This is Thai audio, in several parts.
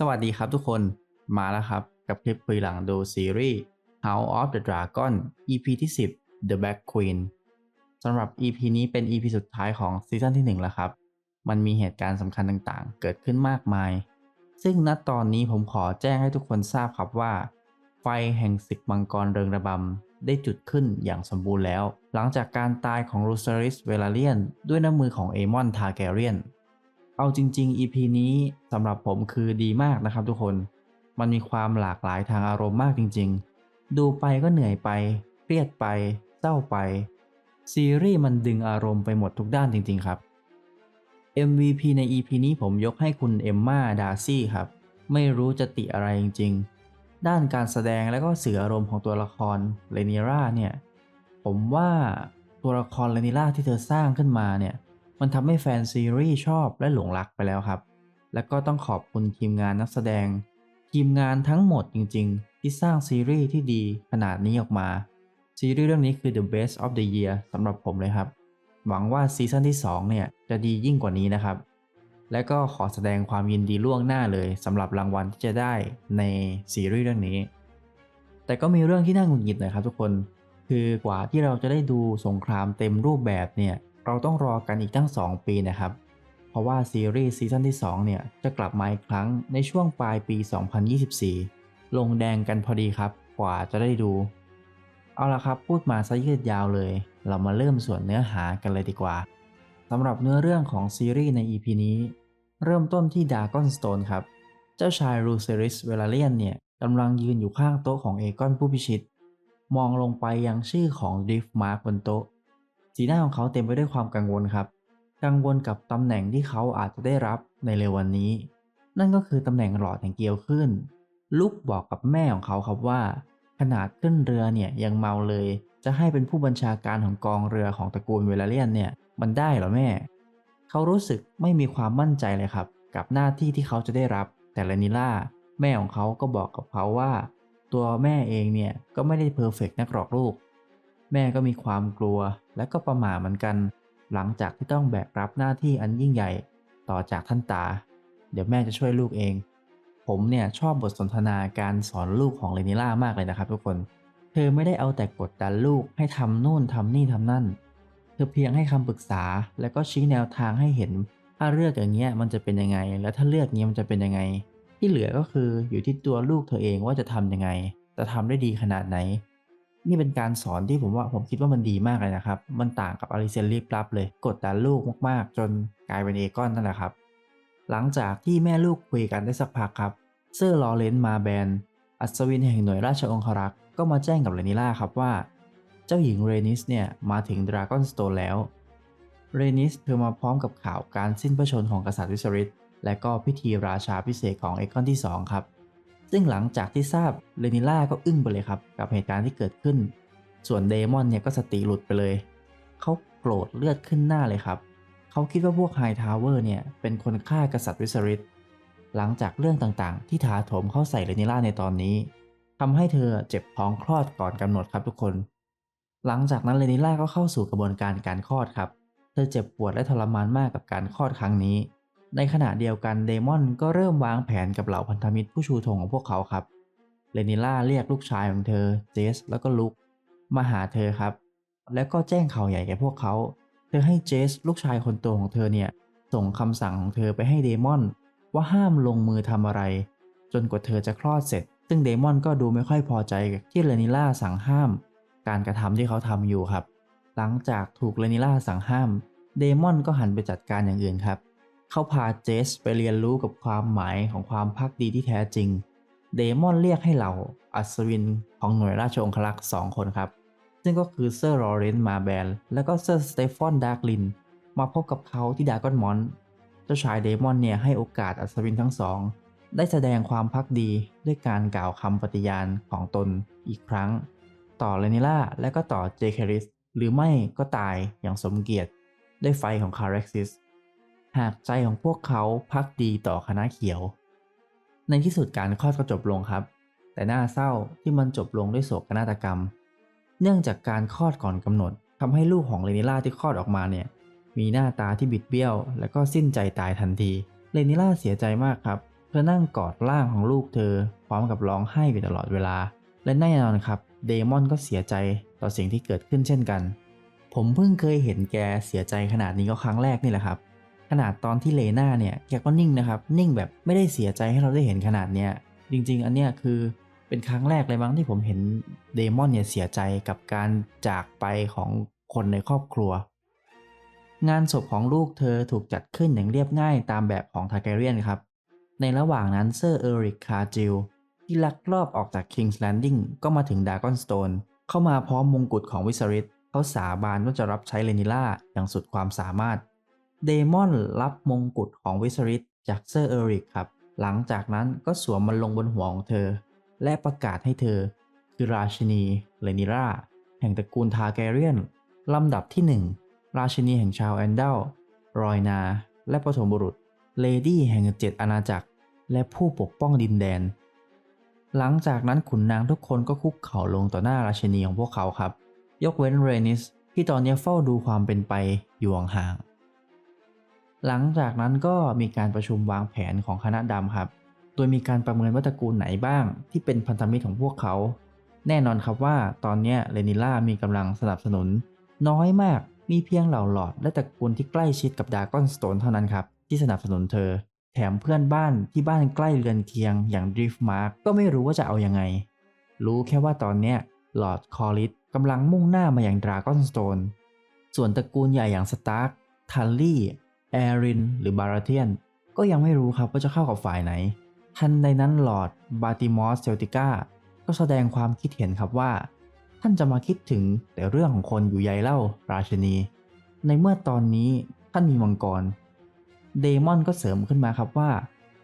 สวัสดีครับทุกคนมาแล้วครับ กับคลิปคุยหลังดูซีรีส์ House of the Dragon EP ที่ 10 The Black Queen สำหรับ EP นี้เป็น EP สุดท้ายของซีซั่นที่ 1 แล้วครับ มันมีเหตุการณ์สำคัญต่างๆ เกิดขึ้นมากมาย ซึ่งณตอนนี้ผมขอแจ้งให้ทุกคนทราบครับว่า ไฟแห่งศึกมังกรเริงระบำได้จุดขึ้นอย่างสมบูรณ์แล้ว หลังจากการตายของรูซาริสเวลาเลียนด้วยน้ำมือของเอมอนทาแกเรียน เอาจริง ๆ EP นี้สำหรับผมคือดีมากนะครับทุกคน มันมีความหลากหลายทางอารมณ์มากจริง ๆ ดูไปก็เหนื่อยไป เครียดไป เศร้าไป ซีรีส์มันดึงอารมณ์ไปหมดทุกด้านจริง ๆ ครับ MVP ใน EP นี้ผมยกให้คุณเอมมาดาซี่ครับ ไม่รู้จะติอะไรจริง ๆ ด้านการแสดงและก็สื่ออารมณ์ของตัวละครเลนิราเนี่ย ผมว่าตัวละครเลนิราที่เธอสร้างขึ้นมาเนี่ย มันทำให้แฟนซีรีส์ชอบและหลงรักไปแล้วครับ และก็ต้องขอบคุณทีมงานนักแสดง ทีมงานทั้งหมดจริง ๆ ที่สร้างซีรีส์ที่ดีขนาดนี้ออกมา ซีรีส์เรื่องนี้คือ the best of the year สำหรับผมเลยครับ หวังว่าซีซั่นที่ 2 เนี่ยจะดียิ่งกว่านี้นะครับ และก็ขอแสดงความยินดีล่วงหน้าเลยสำหรับรางวัลที่จะได้ในซีรีส์เรื่องนี้ แต่ก็มีเรื่องที่น่าหงุดหงิดหน่อยครับทุกคน คือกว่าที่เราจะได้ดูสงครามเต็มรูปแบบเนี่ย เราต้องรอกันอีกตั้ง 2 ปีนะครับ เพราะว่าซีรีส์ซีซั่นที่ 2 เนี่ย จะกลับมาอีกครั้งในช่วงปลายปี 2024 ลงแดงกันพอดีครับ กว่าจะได้ดู เอาละครับพูดมาซะยืดยาวเลย เรามาเริ่มส่วนเนื้อหากันเลยดีกว่าสำหรับเนื้อเรื่องของซีรีส์ใน EP นี้ เริ่มต้นที่ดากอนสโตนครับ เจ้าชายรูเซริสเวลาเลียนเนี่ยกำลังยืนอยู่ข้างโต๊ะของเอกอนผู้พิชิต มองลงไปยังชื่อของดิฟมาร์กบนโต๊ะ สีหน้าของเขาเต็มไปด้วยความกังวลครับ กังวลกับตำแหน่งที่เขาอาจจะได้รับในเร็ววันนี้ นั่นก็คือตำแหน่งหลอดแห่งเกียวขึ้นลุกบอกกับแม่ของเขาครับว่า ขนาดขึ้นเรือเนี่ยยังเมาเลย จะให้เป็นผู้บัญชาการของกองเรือของตระกูลเวลาเลียนเนี่ยมันได้เหรอแม่ เขารู้สึกไม่มีความมั่นใจเลยครับ กับหน้าที่ที่เขาจะได้รับ แต่ลานิล่าแม่ของเขาก็บอกกับเขาว่า ตัวแม่เองเนี่ยก็ไม่ได้เพอร์เฟกนักหรอกลูก แม่ก็มีความกลัวและก็ประหม่าเหมือนกัน หลังจากที่ต้องแบกรับหน้าที่อันยิ่งใหญ่ ต่อจากท่านตา เดี๋ยวแม่จะช่วยลูกเอง ผมเนี่ยชอบบทสนทนาการสอนลูกของเลนิล่ามากเลยนะครับทุกคน เธอไม่ได้เอาแต่กดดันลูกให้ทำนู่นทำนี่ทำนั่น เธอเพียงให้คำปรึกษา และก็ชี้แนวทางให้เห็น ถ้าเลือกอย่างเงี้ยมันจะเป็นยังไง และถ้าเลือกเงี้ยมันจะเป็นยังไง ที่เหลือก็คืออยู่ที่ตัวลูกเธอเองว่าจะทำยังไง จะทำได้ดีขนาดไหน นี่เป็นการสอนที่ผมว่าผมคิดว่ามันดีมากเลยนะครับ มันต่างกับอลิเซนรีบรับเลย กดดันลูกมากๆ จนกลายเป็นเอกอนนั่นแหละครับ หลังจากที่แม่ลูกคุยกันได้สักพักครับ เซอร์ลอเรนซ์มาแบน อัศวินแห่งหน่วยราชองครักษ์ก็มาแจ้งกับเรนิล่าครับว่า เจ้าหญิงเรนิสเนี่ยมาถึงดราก้อนสโตนแล้ว เรนิสเธอมาพร้อมกับข่าวการสิ้นพระชนม์ของกษัตริย์วิสริตและก็พิธีราชาพิเศษของเอกอนที่ 2 ครับ ซึ่งหลังจากที่ทราบเรนิล่าก็อึ้งไปเลยครับ กับเหตุการณ์ที่เกิดขึ้น ส่วนเดมอนเนี่ยก็สติหลุดไปเลย เขาโกรธเลือดขึ้นหน้าเลยครับ เขาคิดว่าพวกไฮทาวเวอร์เนี่ยเป็นคนฆ่ากษัตริย์วิสริตหลังจากเรื่องต่างๆ ที่ถาโถมเข้าใส่เรนิล่าในตอนนี้ทำให้เธอเจ็บท้องคลอดก่อนกำหนดครับทุกคน หลังจากนั้นเรนิล่าก็เข้าสู่กระบวนการการคลอดครับ เธอเจ็บปวดและทรมานมากกับการคลอดครั้งนี้ ในขณะเดียวกันเดมอนก็เริ่มวางแผนกับเหล่าพันธมิตรผู้ชูธงของพวกเขาครับเรนิล่าเรียกลูกชายของเธอเจสแล้วก็ลุกมาหาเธอครับ แล้วก็แจ้งข่าวใหญ่แก่พวกเขา เธอให้เจสลูกชายคนโตของเธอเนี่ยส่งคำสั่งของเธอไปให้เดมอนว่าห้ามลงมือทำอะไร จนกว่าเธอจะคลอดเสร็จ ซึ่งเดมอนก็ดูไม่ค่อยพอใจที่เรนิล่าสั่งห้าม การกระทำที่เขาทำอยู่ครับ หลังจากถูกเรนิล่าสั่งห้าม เดมอนก็หันไปจัดการอย่างอื่นครับ เขาพาเจสไปเรียนรู้กับความหมายของความพักดีที่แท้จริง เดมอนเรียกให้เหล่าอัศวินของหน่วยราชองครักษ์สองคนครับ ซึ่งก็คือเซอร์ลอเรนซ์มาแบนและก็เซอร์สเตฟอนดาร์กลิน มาพบกับเขาที่ดากอนมอนเจ้าชายเดมอนเนี่ยให้โอกาสอัศวินทั้งสอง ได้แสดงความพักดีด้วยการกล่าวคำปฏิญาณของตนอีกครั้ง ต่อเรนิล่าและก็ต่อเจคริสหรือไม่ก็ตายอย่างสมเกียรติด้วยไฟของคาร์เร็กซิส หากใจของพวกเขาพักดีต่อคณะเขียว ในที่สุดการคลอดก็จบลงครับ แต่น่าเศร้าที่มันจบลงด้วยโศกนาฏกรรม เนื่องจากการคลอดก่อนกำหนดทำให้ลูกของเรนิล่าที่คลอดออกมาเนี่ยมีหน้าตาที่บิดเบี้ยว และก็สิ้นใจตายทันทีเรนิล่าเสียใจมากครับเธอนั่งกอดร่างของลูกเธอ พร้อมกับร้องไห้ไปตลอดเวลา และแน่นอนครับเดมอนก็เสียใจต่อสิ่งที่เกิดขึ้นเช่นกัน ผมเพิ่งเคยเห็นแกเสียใจขนาดนี้ก็ครั้งแรกนี่แหละครับ ขนาดตอนที่เลน่าเนี่ยแกก็นิ่งนะครับ นิ่งแบบไม่ได้เสียใจให้เราได้เห็นขนาดเนี้ยจริง ๆ อันเนี้ยคือเป็นครั้งแรกเลยมั้งที่ผมเห็นเดมอนเนี่ยเสียใจกับการจากไปของคนในครอบครัว งานศพของลูกเธอถูกจัดขึ้นอย่างเรียบง่ายตามแบบของทาแกเรียนครับ ในระหว่างนั้นเซอร์เอริกคาจิลที่ลักลอบออกจาก King's Landing ก็มาถึงดากอนสโตนเข้ามาพร้อมมงกุฎของวิสริตเขาสาบานว่าจะรับใช้เลนิล่าอย่างสุดความสามารถ เดมอนรับมงกุฎของวิสริตจากเซอร์เอริกครับ หลังจากนั้นก็สวมมันลงบนหัวของเธอ และประกาศให้เธอ คือราชินีเลนิล่าแห่งตระกูลทาแกเรียน ลำดับที่ 1 ราชินีแห่งชาวแอนเดลรอยนา และปฐมบุรุษ เลดี้แห่งเจ็ดอาณาจักร และผู้ปกป้องดินแดน หลังจากนั้นขุนนางทุกคนก็คุกเข่าลงต่อหน้าราชินีของพวกเขาครับ ยกเว้นเรนิสที่ตอนนี้เฝ้าดูความเป็นไปอยู่ห่าง หลังจากนั้นก็มีการประชุมวางแผนของคณะดำครับ โดยมีการประเมินว่าตระกูลไหนบ้าง ที่เป็นพันธมิตรของพวกเขา แน่นอนครับว่าตอนนี้เลนิล่ามีกำลังสนับสนุน น้อยมาก มีเพียงเหล่าหลอด และตระกูลที่ใกล้ชิดกับดากอนสโตนเท่านั้นครับที่สนับสนุนเธอ แถมเพื่อนบ้านที่บ้านใกล้เรือนเคียงอย่างดริฟมาร์กก็ไม่รู้ว่าจะเอายังไง รู้แค่ว่าตอนเนี้ยหลอดคอริสกำลังมุ่งหน้ามาอย่างดรากอนสโตนส่วนตระกูลใหญ่อย่างสตาร์กทัลลี่ แอรินหรือบาราเทียน ก็ยังไม่รู้ครับว่าจะเข้ากับฝ่ายไหน ทันใดนั้นหลอดบาติมอสเซลติก้าก็แสดงความคิดเห็นครับว่า ท่านจะมาคิดถึงแต่เรื่องของคนอยู่ใยเล่าราชนี ในเมื่อตอนนี้ท่านมีมังกร เดมอนก็เสริมขึ้นมาครับว่า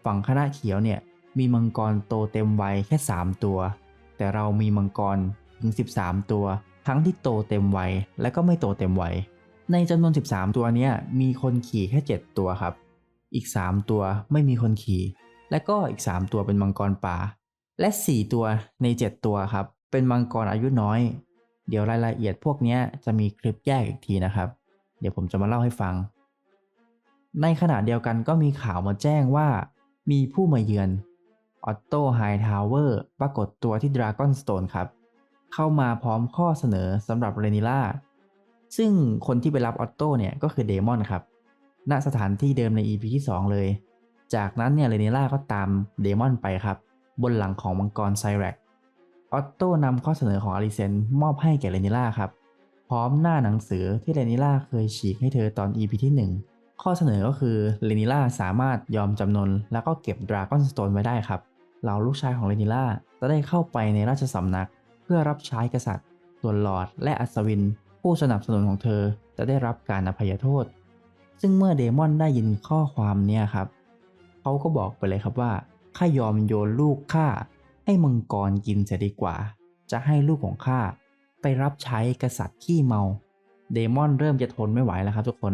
ฝั่งคณะเขียวเนี่ยมีมังกรโตเต็มวัยแค่ 3 ตัว แต่เรามีมังกรถึง 13 ตัว ทั้งที่โตเต็มวัยและก็ไม่โตเต็มวัย ในจำนวน 13 ตัวนี้มีคนขี่แค่ 7 ตัวครับ อีก 3 ตัวไม่มีคนขี่ และก็อีก 3 ตัวเป็นมังกรป่า และ 4 ตัวใน 7 ตัวครับ เป็นมังกรอายุน้อย เดี๋ยวรายละเอียดพวกนี้จะมีคลิปแยกอีกทีนะครับ เดี๋ยวผมจะมาเล่าให้ฟัง ในขณะเดียวกันก็มีข่าวมาแจ้งว่า มีผู้มาเยือนออตโตไฮทาวเวอร์ปรากฏตัวที่ดราก้อนสโตนครับ เข้ามาพร้อมข้อเสนอสำหรับเรนิล่า ซึ่งคนที่ไปรับออตโต้เนี่ยก็คือเดมอนครับ ณ สถานที่เดิมใน EP ที่ 2 เลย จากนั้นเนี่ยเรเนล่าก็ตามเดมอนไปครับ บนหลังของมังกรไซแรกออตโต้นำข้อเสนอของอลิเซนมอบให้แก่เรเนล่าครับ พร้อมหน้าหนังสือที่เรเนล่าเคยฉีกให้เธอตอน EP ที่ 1 ข้อเสนอก็คือเรนิล่าสามารถยอมจำนนแล้วก็เก็บดราก้อนสโตนไว้ได้ครับเหล่าลูกชายของเรนิล่าจะได้เข้าไปในราชสำนัก เพื่อรับใช้กษัตริย์ ส่วนหลอร์ดและอัศวิน ผู้สนับสนุนของเธอจะได้รับการอภัยโทษ ซึ่งเมื่อเดมอนได้ยินข้อความเนี่ยครับเขาก็บอกไปเลยครับว่าข้ายอมโยนลูกข้าให้มังกรกินเสียดีกว่า จะให้ลูกของข้าไปรับใช้กษัตริย์ขี้เมา เดมอนเริ่มจะทนไม่ไหวแล้วครับทุกคน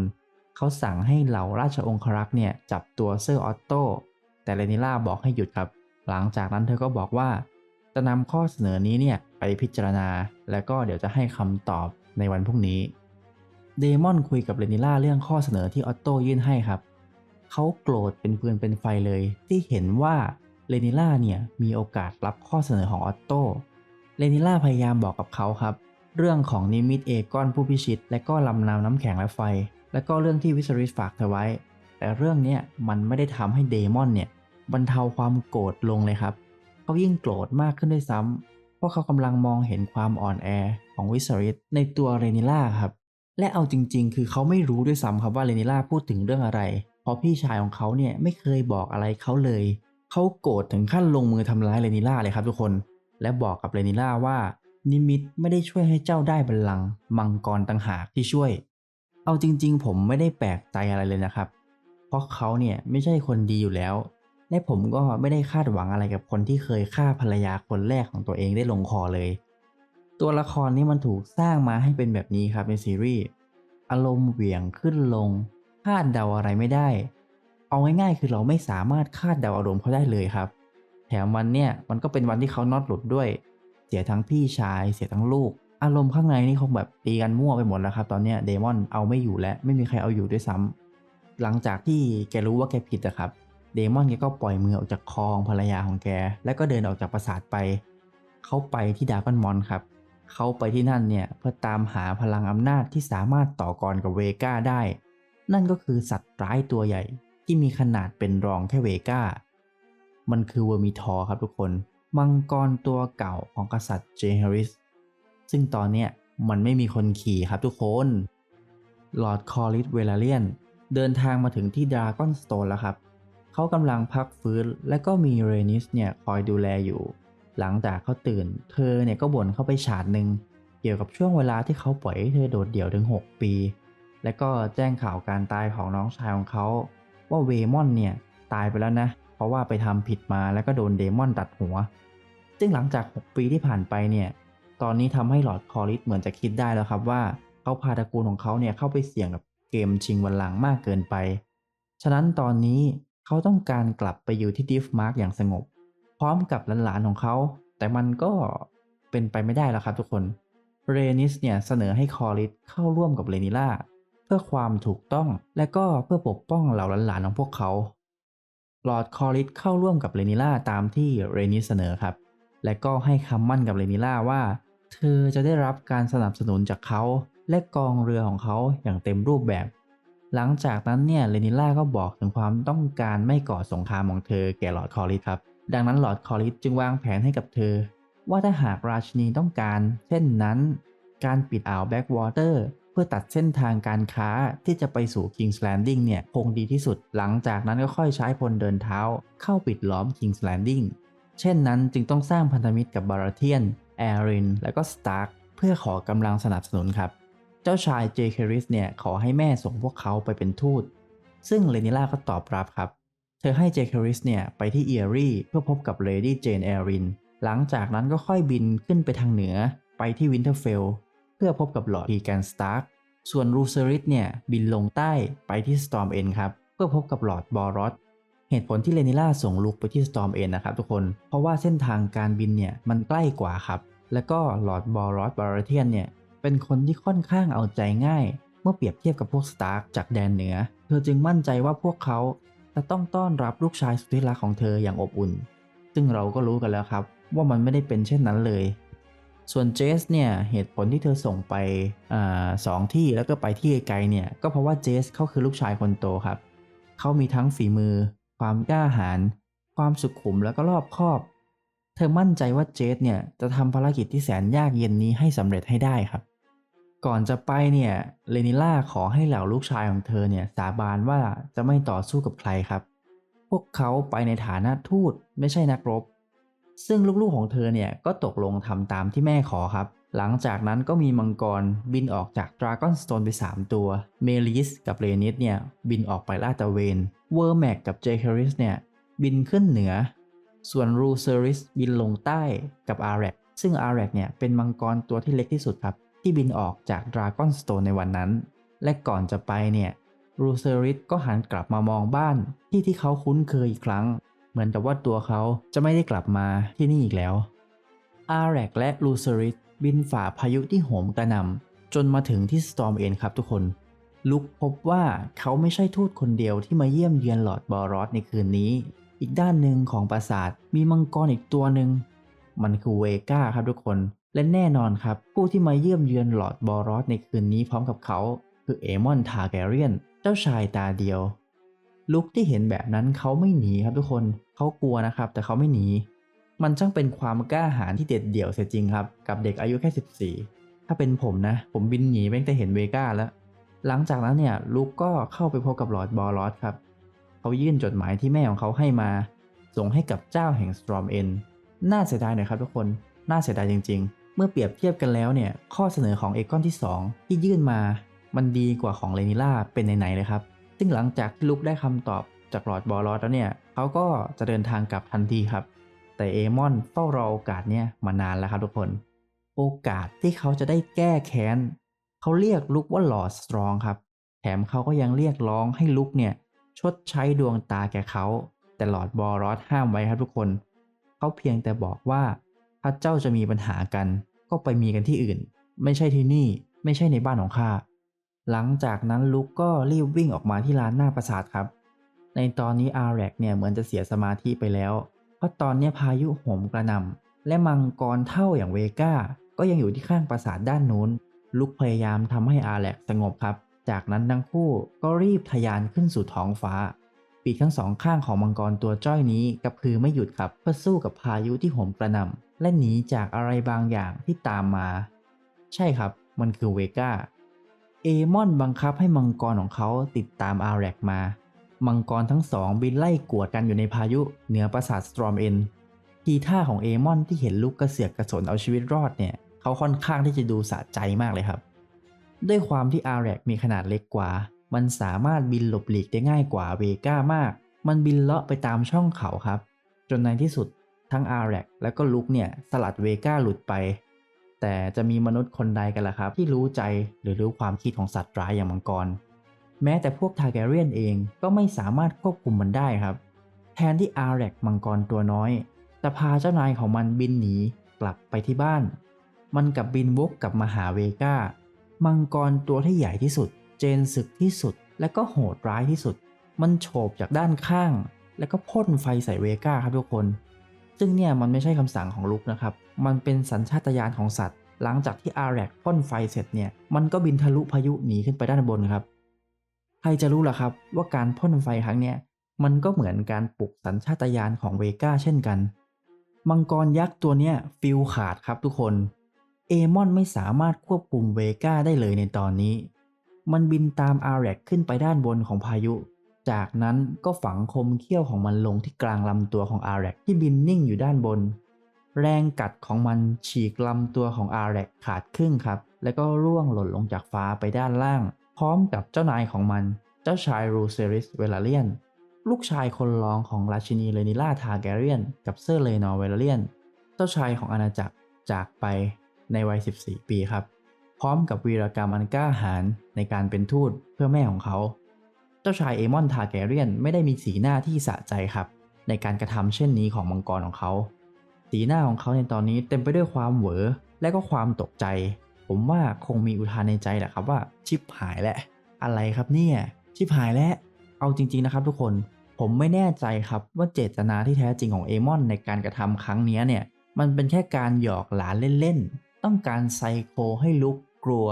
เขาสั่งให้เหล่าราชองครักษ์เนี่ยจับตัวเซอร์ออตโตแต่เรนิล่าบอกให้หยุดครับ หลังจากนั้นเธอก็บอกว่า จะนำข้อเสนอนี้เนี่ยไปพิจารณา แล้วก็เดี๋ยวจะให้คำตอบ ในวันพรุ่งนี้ เดมอนคุยกับเรนิล่าเรื่องข้อเสนอที่ออตโตยื่นให้ครับ เขาโกรธเป็นปืนเป็นไฟเลยที่เห็นว่าเรนิล่าเนี่ยมีโอกาสรับข้อเสนอของออตโตเรนิล่าพยายามบอกกับเขาครับ เรื่องของนิมิตเอกอนผู้พิชิต และก็ลำนำน้ำแข็งและไฟ และก็เรื่องที่วิสริสฝากเธอไว้ แต่เรื่องนี้มันไม่ได้ทำให้เดมอนเนี่ยบรรเทาความโกรธลงเลยครับ เขายิ่งโกรธมากขึ้นด้วยซ้ำเพราะเขากำลังมองเห็นความอ่อนแอ ของวิสริสในตัวเรนิล่าครับ และเอาจริง ๆ คือเขาไม่รู้ด้วยซ้ำครับว่าเรนิล่าพูดถึงเรื่องอะไร เพราะพี่ชายของเขาเนี่ยไม่เคยบอกอะไรเขาเลย เขาโกรธถึงขั้นลงมือทำร้ายเรนิล่าเลยครับทุกคน และบอกกับเรนิล่าว่า นิมิตไม่ได้ช่วยให้เจ้าได้บัลลังก์มังกรต่างหากที่ช่วย เอาจริง ๆ ผมไม่ได้แปลกใจอะไรเลยนะครับ เพราะเขาเนี่ยไม่ใช่คนดีอยู่แล้วและผมก็ไม่ได้คาดหวังอะไรกับคนที่เคยฆ่าภรรยาคนแรกของตัวเองได้ลงคอเลย ตัวละครนี้มันถูกสร้างมาให้เป็นแบบนี้ครับในซีรีส์อารมณ์เหวี่ยงขึ้นลงคาดเดาอะไรไม่ได้ เอาง่ายๆ คือเราไม่สามารถคาดเดาอารมณ์เขาได้เลยครับ แถมวันเนี่ยมันก็เป็นวันที่เขาน็อตหลุดด้วย เสียทั้งพี่ชาย เสียทั้งลูก อารมณ์ข้างในนี่คงแบบตีกันมั่วไปหมดแล้วครับ ตอนเนี้ยเดมอนเอาไม่อยู่แล้วไม่มีใครเอาอยู่ด้วยซ้ำหลังจากที่แกรู้ว่าแกผิดอะครับเดมอนแกก็ปล่อยมือออกจากคอของภรรยาของแก แล้วก็เดินออกจากปราสาทไป เขาไปที่ดากอนมอนครับ เขาไปที่นั่นเนี่ยเพื่อตามหาพลังอำนาจที่สามารถต่อกรกับเวก้าได้ นั่นก็คือสัตว์ร้ายตัวใหญ่ที่มีขนาดเป็นรองแค่เวก้า มันคือเวอร์มิทอร์ครับทุกคน มังกรตัวเก่าของกษัตริย์เจเฮริส ซึ่งตอนเนี้ยมันไม่มีคนขี่ครับทุกคน ลอร์ดคอริสเวลาเลียนเดินทางมาถึงที่ดราก้อนสโตนแล้วครับ เขากำลังพักฟื้นและก็มีเรนิสเนี่ยคอยดูแลอยู่ หลังจากเขาตื่น เธอเนี่ยก็บ่นเข้าไปฉาดหนึ่งเกี่ยวกับช่วงเวลาที่เขาปล่อยให้เธอโดดเดี่ยวถึง 6 ปี และก็แจ้งข่าวการตายของน้องชายของเขา ว่าเวมอนเนี่ยตายไปแล้วนะ เพราะว่าไปทำผิดมาแล้วก็โดนเดมอนตัดหัว ซึ่งหลังจาก 6 ปีที่ผ่านไปเนี่ย ตอนนี้ทำให้หลอดคอริสเหมือนจะคิดได้แล้วครับว่าเขาพาตระกูลของเขาเนี่ยเข้าไปเสี่ยงกับเกมชิงวันลังมากเกินไป ฉะนั้นตอนนี้เขาต้องการกลับไปอยู่ที่ดิฟมาร์กอย่างสงบ พร้อมกับหลานๆของเขา แต่มันก็เป็นไปไม่ได้แล้วครับทุกคน เรนิสเนี่ยเสนอให้คอริสเข้าร่วมกับเรนิล่าเพื่อความถูกต้องและก็เพื่อปกป้องเหล่าหลานๆของพวกเขาลอดคอริสเข้าร่วมกับเรนิล่าตามที่เรนิสเสนอครับ และก็ให้คำมั่นกับเรนิล่าว่า เธอจะได้รับการสนับสนุนจากเขา และกองเรือของเขาอย่างเต็มรูปแบบ หลังจากนั้นเนี่ยเรนิล่าก็บอกถึงความต้องการไม่ก่อสงครามของเธอแก่หลอดคอริสครับ ดังนั้นหลอร์ดคอริสจึงวางแผนให้กับเธอ ว่าถ้าหากราชินีต้องการ เช่นนั้น การปิดอ่าวแบ็กวอเตอร์เพื่อตัดเส้นทางการค้าที่จะไปสู่ King's Landing เนี่ยคงดีที่สุด หลังจากนั้นก็ค่อยใช้พลเดินเท้า เข้าปิดล้อม King's Landing เช่นนั้นจึงต้องสร้างพันธมิตรกับบาราเทียน แอริน และก็สตาร์กเพื่อขอกำลังสนับสนุนครับ เจ้าชายเจเคริสเนี่ยขอให้แม่ส่งพวกเขาไปเป็นทูต ซึ่งเลนิล่าก็ตอบรับครับ เธอให้เจเคริสเนี่ยไปที่เอียรีเพื่อพบกับเลดี้เจนแอริน หลังจากนั้นก็ค่อยบินขึ้นไปทางเหนือไปที่วินเทอร์เฟลเพื่อพบกับหลอดทีแกนสตาร์กส่วนรูเซริสเนี่ยบินลงใต้ไปที่สตอมเอ็นครับเพื่อพบกับหลอดบอรอสเหตุผลที่เลนิล่าส่งลูกไปที่สตอมเอ็นนะครับทุกคน เพราะว่าเส้นทางการบินเนี่ยมันใกล้กว่าครับ แล้วก็หลอดบอรอสบาราเทียนเนี่ยเป็นคนที่ค่อนข้างเอาใจง่าย เมื่อเปรียบเทียบกับพวกสตาร์กจากแดนเหนือ เธอจึงมั่นใจว่าพวกเขา จะต้องต้อนรับลูกชายสุดที่รักของเธออย่างอบอุ่น ซึ่งเราก็รู้กันแล้วครับ ว่ามันไม่ได้เป็นเช่นนั้นเลย ส่วนเจสเนี่ยเหตุผลที่เธอส่งไปอสองที่แล้วก็ไปที่ไกลๆเนี่ยก็เพราะว่าเจสเขาคือลูกชายคนโตครับ เขามีทั้งฝีมือ ความกล้าหาญความสุขุมแล้วก็รอบคอบ เธอมั่นใจว่าเจสเนี่ยจะทำภารกิจที่แสนยากเย็นนี้ให้สำเร็จให้ได้ครับ ก่อนจะไปเนี่ยเลนิล่าขอให้เหล่าลูกชายของเธอเนี่ยสาบานว่าจะไม่ต่อสู้กับใครครับ พวกเขาไปในฐานะทูตไม่ใช่นักรบ ซึ่งลูกๆของเธอเนี่ยก็ตกลงทำตามที่แม่ขอครับ หลังจากนั้นก็มีมังกรบินออกจากดราก้อนสโตนไป 3 ตัว เมลิสกับเรนิสเนี่ยบินออกไปลาดตระเวน เวอร์แมกกับเจคาริสเนี่ยบินขึ้นเหนือ ส่วนรูเซอริสบินลงใต้กับอาร์แรกซึ่งอาร์แรกเนี่ยเป็นมังกรตัวที่เล็กที่สุดครับ ที่บินออกจากดราก้อนสโตนในวันนั้น และก่อนจะไปเนี่ยรูเซอริสก็หันกลับมามองบ้านที่ที่เขาคุ้นเคยอีกครั้ง เหมือนกับว่าตัวเขาจะไม่ได้กลับมาที่นี่อีกแล้ว อาร์แรกและลูเซอริสบินฝ่าพายุที่โหมกระหน่ำจนมาถึงที่สตอมเอ็นครับทุกคน ลุกพบว่าเขาไม่ใช่ทูตคนเดียวที่มาเยี่ยมเยือนหลอดบอรอสในคืนนี้ อีกด้านหนึ่งของปราสาทมีมังกรอีกตัวหนึ่ง มันคือเวก้าครับทุกคน และแน่นอนครับ ผู้ที่มาเยี่ยมเยือนหลอดบอรอสในคืนนี้พร้อมกับเขา คือเอมอนทาแกเรียน เจ้าชายตาเดียว ลุกที่เห็นแบบนั้นเขาไม่หนีครับทุกคนเขากลัวนะครับ แต่เขาไม่หนี มันช่างเป็นความกล้าหาญที่เด็ดเดี่ยวเสียจริงครับ กับเด็กอายุแค่ 14 ถ้าเป็นผมนะ ผมบินหนีไปตั้แต่เห็นเวก้าแล้ว หลังจากนั้นเนี่ยลุกก็เข้าไปพบกับหลอดบอลอสครับเขายื่นจดหมายที่แม่ของเขาให้มา ส่งให้กับเจ้าแห่งสตรอมเอ็นน่าเสียดายหน่อยครับทุกคนน่าเสียดายจริง ๆ เมื่อเปรียบเทียบกันแล้วเนี่ย ข้อเสนอของเอกอนที่ 2 ที่ยื่นมา มันดีกว่าของเลนิล่าเป็นไหนๆเลยครับ ซึ่งหลังจากที่ลุกได้คำตอบจากหลอดบอลอสแล้วเนี่ยเขาก็จะเดินทางกลับทันทีครับ แต่เอมอนเฝ้ารอโอกาสเนี่ยมานานแล้วครับทุกคน โอกาสที่เขาจะได้แก้แค้นเขาเรียกลุกว่าหลอดสตรองครับ แถมเขาก็ยังเรียกร้องให้ลุกเนี่ยชดใช้ดวงตาแก่เขาแต่หลอดบอรอสห้ามไว้ครับทุกคน เขาเพียงแต่บอกว่า ถ้าเจ้าจะมีปัญหากัน ก็ไปมีกันที่อื่น ไม่ใช่ที่นี่ ไม่ใช่ในบ้านของข้า หลังจากนั้นลุกก็รีบวิ่งออกมาที่ลานหน้าปราสาทครับ ในตอนนี้อาร์แรกเนี่ยเหมือนจะเสียสมาธิไปแล้ว เพราะตอนนี้พายุโหมกระหน่ำและมังกรเท่าอย่างเวก้า ก็ยังอยู่ที่ข้างปราสาทด้านนู้น ลุกพยายามทำให้อาร์แรกสงบครับ จากนั้นทั้งคู่ก็รีบทะยานขึ้นสู่ท้องฟ้าปีกทั้งสองข้างของมังกรตัวจ้อยนี้กระพือไม่หยุดครับเพื่อสู้กับพายุที่โหมกระหน่ำ และหนีจากอะไรบางอย่างที่ตามมา ใช่ครับ มันคือเวก้า เอมอนบังคับให้มังกรของเขาติดตามอาร์แรกมา มังกรทั้งสองบินไล่กวดกันอยู่ในพายุเหนือปราสาทสตรอมเอ็นทีท่าของเอมอนที่เห็นลูกกระเสือกกระสนเอาชีวิตรอดเนี่ย เขาค่อนข้างที่จะดูสะใจมากเลยครับ ด้วยความที่อาร์แรกมีขนาดเล็กกว่า มันสามารถบินหลบหลีกได้ง่ายกว่าเวก้ามาก มันบินเลาะไปตามช่องเขาครับ จนในที่สุด ทั้งอาร์แรกและก็ลุกเนี่ยสลัดเวก้าหลุดไป แต่จะมีมนุษย์คนใดกันล่ะครับ ที่รู้ใจหรือรู้ความคิดของสัตว์ร้ายอย่างมังกร แม้แต่พวกทาร์แกเรียนเองก็ไม่สามารถควบคุมมันได้ครับ แทนที่อาร์แรกมังกรตัวน้อยจะพาเจ้านายของมันบินหนีกลับไปที่บ้าน มันกลับบินวกกลับมาหาเวก้า มังกรตัวที่ใหญ่ที่สุด เจนศึกที่สุด และก็โหดร้ายที่สุด มันโฉบจากด้านข้าง แล้วก็พ่นไฟใส่เวก้าครับทุกคน ซึ่งเนี่ยมันไม่ใช่คำสั่งของลุกนะครับ มันเป็นสัญชาตญาณของสัตว์ หลังจากที่อาร์แรกพ่นไฟเสร็จเนี่ย มันก็บินทะลุพายุหนีขึ้นไปด้านบนครับ ใครจะรู้ล่ะครับว่าการพ่นไฟครั้งเนี้ยมันก็เหมือนการปลุกสัญชาตญาณของเวก้าเช่นกัน มังกรยักษ์ตัวเนี้ยฟิลขาดครับทุกคน เอมอนไม่สามารถควบคุมเวก้าได้เลยในตอนนี้ มันบินตามอาร์แรกขึ้นไปด้านบนของพายุ จากนั้นก็ฝังคมเขี้ยวของมันลงที่กลางลำตัวของอาร์แรกที่บินนิ่งอยู่ด้านบน แรงกัดของมันฉีกลำตัวของอาร์แรกขาดครึ่งครับ แล้วก็ร่วงหล่นลงจากฟ้าไปด้านล่าง พร้อมกับเจ้านายของมัน เจ้าชายรูเซริสเวลาเลียน ลูกชายคนรองของราชินีเลนิล่าทาแกเรียน กับเซอร์เลนอร์เวลาเลียน เจ้าชายของอาณาจักรจากไปในวัย 14 ปีครับ พร้อมกับวีรกรรมอันกล้าหาญในการเป็นทูตเพื่อแม่ของเขา เจ้าชายเอมอนทาร์แกเรียนไม่ได้มีสีหน้าที่สะใจครับ ในการกระทำเช่นนี้ของมังกรของเขา สีหน้าของเขาในตอนนี้เต็มไปด้วยความเหวอและก็ความตกใจ ผมว่าคงมีอุทานในใจแหละครับว่าชิปหายแล้วอะไรครับเนี่ยชิปหายแล้วเอาจริง ๆนะครับ ทุกคนผมไม่แน่ใจครับว่าเจตนาที่แท้จริงของเอมอนในการกระทำครั้งนี้เนี่ยมันเป็นแค่การหยอกหลานเล่นๆ ต้องการไซโคให้ลุกกลัว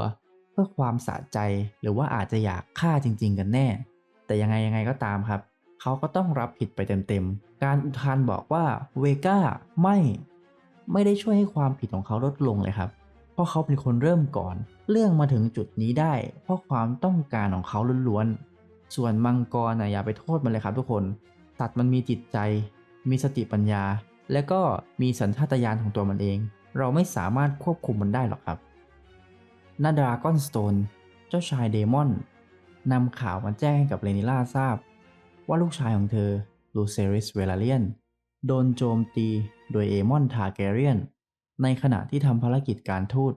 เพื่อความสะใจหรือว่าอาจจะอยากฆ่าจริง ๆ กันแน่ แต่ยังไงยังไงก็ตามครับ เขาก็ต้องรับผิดไปเต็มๆ การอุทานบอกว่าเวก้าไม่ ไม่ได้ช่วยให้ความผิดของเขาลดลงเลยครับ เพราะเขาเป็นคนเริ่มก่อน เรื่องมาถึงจุดนี้ได้ เพราะความต้องการของเขาล้วนๆ ส่วนมังกรนะอย่าไปโทษมันเลยครับทุกคนสัตว์มันมีจิตใจ มีสติปัญญา และก็มีสัญชาตญาณของตัวมันเอง เราไม่สามารถควบคุมมันได้หรอกครับนาดราก้อนสโตน เจ้าชายเดมอน นำข่าวมาแจ้งให้กับเรนิล่าทราบ ว่าลูกชายของเธอลูเซริสเวลาเลียน โดนโจมตีโดยเอมอนทาร์แกเรียน ในขณะที่ทำภารกิจการทูต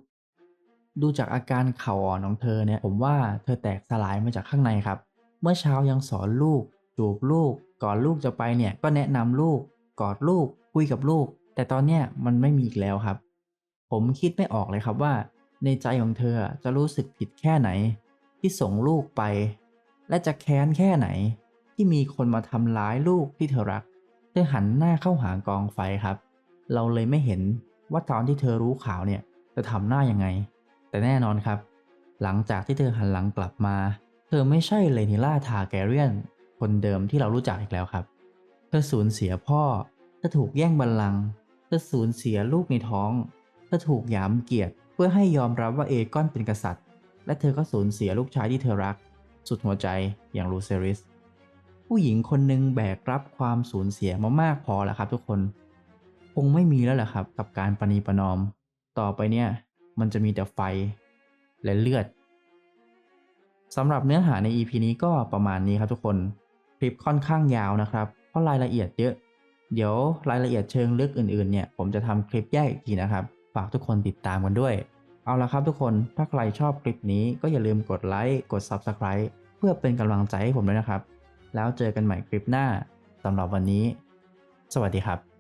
ดูจากอาการเข่าอ่อนของเธอเนี่ย ผมว่าเธอแตกสลายมาจากข้างในครับ เมื่อเช้ายังสอนลูก จูบลูก ก่อนลูกจะไปเนี่ยก็แนะนำลูก กอดลูก คุยกับลูก แต่ตอนเนี้ยมันไม่มีอีกแล้วครับ ผมคิดไม่ออกเลยครับว่า ในใจของเธอจะรู้สึกผิดแค่ไหน ที่ส่งลูกไป และจะแค้นแค่ไหน ที่มีคนมาทำร้ายลูกที่เธอรัก เธอหันหน้าเข้าหากองไฟครับ เราเลยไม่เห็นว่าตอนที่เธอรู้ข่าวเนี่ยจะทำหน้ายังไง แต่แน่นอนครับ หลังจากที่เธอหันหลังกลับมา เธอไม่ใช่เลนิล่าทาแกเรียน คนเดิมที่เรารู้จักอีกแล้วครับ เธอสูญเสียพ่อ เธอถูกแย่งบัลลังก์เธอสูญเสียลูกในท้อง เธอถูกหยามเกียรติเพื่อให้ยอมรับว่าเอกอนเป็นกษัตริย์ และเธอก็สูญเสียลูกชายที่เธอรัก สุดหัวใจอย่างลูเซริส ผู้หญิงคนหนึ่งแบกรับความสูญเสียมามากพอแล้วครับทุกคน คงไม่มีแล้วแหละครับ กับการประนีประนอม ต่อไปเนี่ย มันจะมีแต่ไฟและเลือดสำหรับเนื้อหาใน EP นี้ก็ประมาณนี้ครับทุกคน คลิปค่อนข้างยาวนะครับ เพราะรายละเอียดเยอะ เดี๋ยวรายละเอียดเชิงลึกอื่นๆเนี่ย ผมจะทำคลิปแยกอีกทีนะครับ ฝากทุกคนติดตามกันด้วย เอาละครับทุกคน ถ้าใครชอบคลิปนี้ก็อย่าลืมกดไลค์ กด Subscribe เพื่อเป็นกำลังใจให้ผมด้วยนะครับ แล้วเจอกันใหม่คลิปหน้าสำหรับวันนี้ สวัสดีครับ